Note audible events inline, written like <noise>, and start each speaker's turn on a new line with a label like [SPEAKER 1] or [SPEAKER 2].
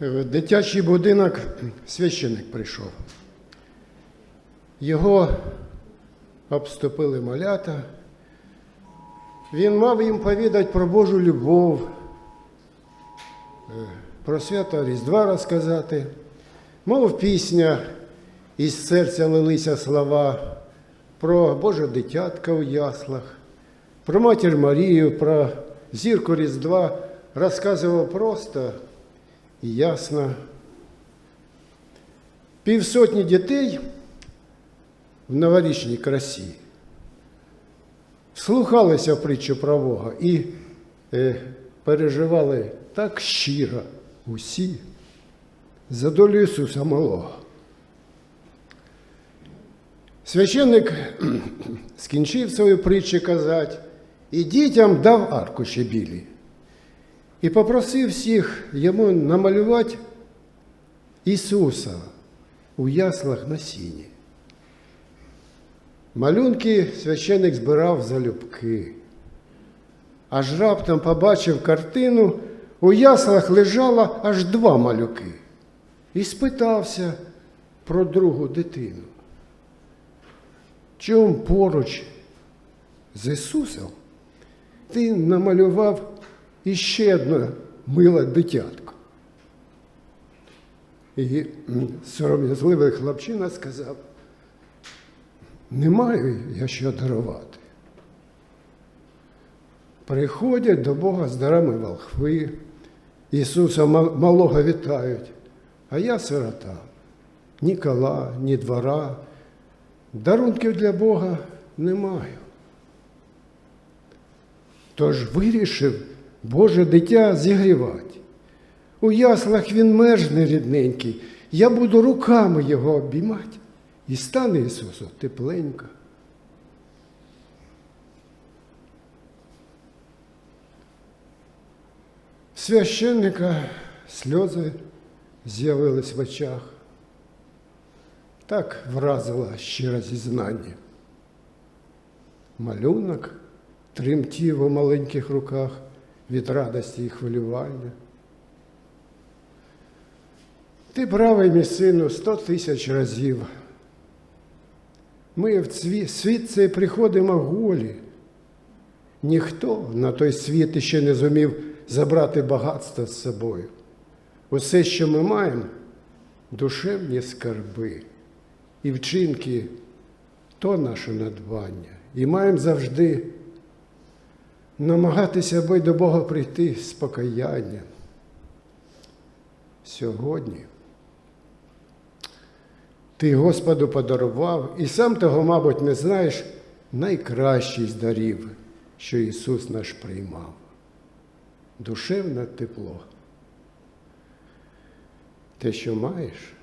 [SPEAKER 1] В дитячий будинок священик прийшов. Його обступили малята. Він мав їм повідати про Божу любов, е, про свято Різдва розказати. Мов пісня, із серця лилися слова про Боже дитятка у яслах, про матір Марію, про зірку Різдва розказував просто і ясно. Півсотні дітей в новорічній красі слухалися в притчу про Бога і е, переживали так щиро усі за долю Ісуса Малого. Священник <clears throat> скінчив свою притчу казати і дітям дав аркуші білі. І попросив всіх йому намалювати Ісуса у яслах на сіні. Малюнки священик збирав залюбки. Аж раптом побачив картину, у яслах лежало аж два малюки. І спитався про другу дитину. Чом поруч з Ісусом ти намалював іще одне миле дитятко? І сором'язливий хлопчина сказав, не маю я що дарувати. Приходять до Бога з дарами волхви, Ісуса малого вітають, а я сирота, ні кола, ні двора, дарунків для Бога не маю. Тож вирішив Боже дитя зігрівати. У яслах він мерзне рідненький, я буду руками його обіймати, і стане Ісусу тепленько. Священника сльози з'явились в очах. Так вразило щире зізнання. Малюнок тремтів у маленьких руках від радості і хвилювання. Ти правий, мій сину, сто тисяч разів. Ми в світ цей приходимо голі. Ніхто на той світ іще не зумів забрати багатство з собою. Усе, що ми маємо, душевні скарби і вчинки то наше надбання. І маємо завжди намагатися, аби до Бога прийти з покаянням. Сьогодні ти Господу подарував, і сам того, мабуть, не знаєш, найкращий з дарів, що Ісус наш приймав. Душевне тепло. Те, що маєш,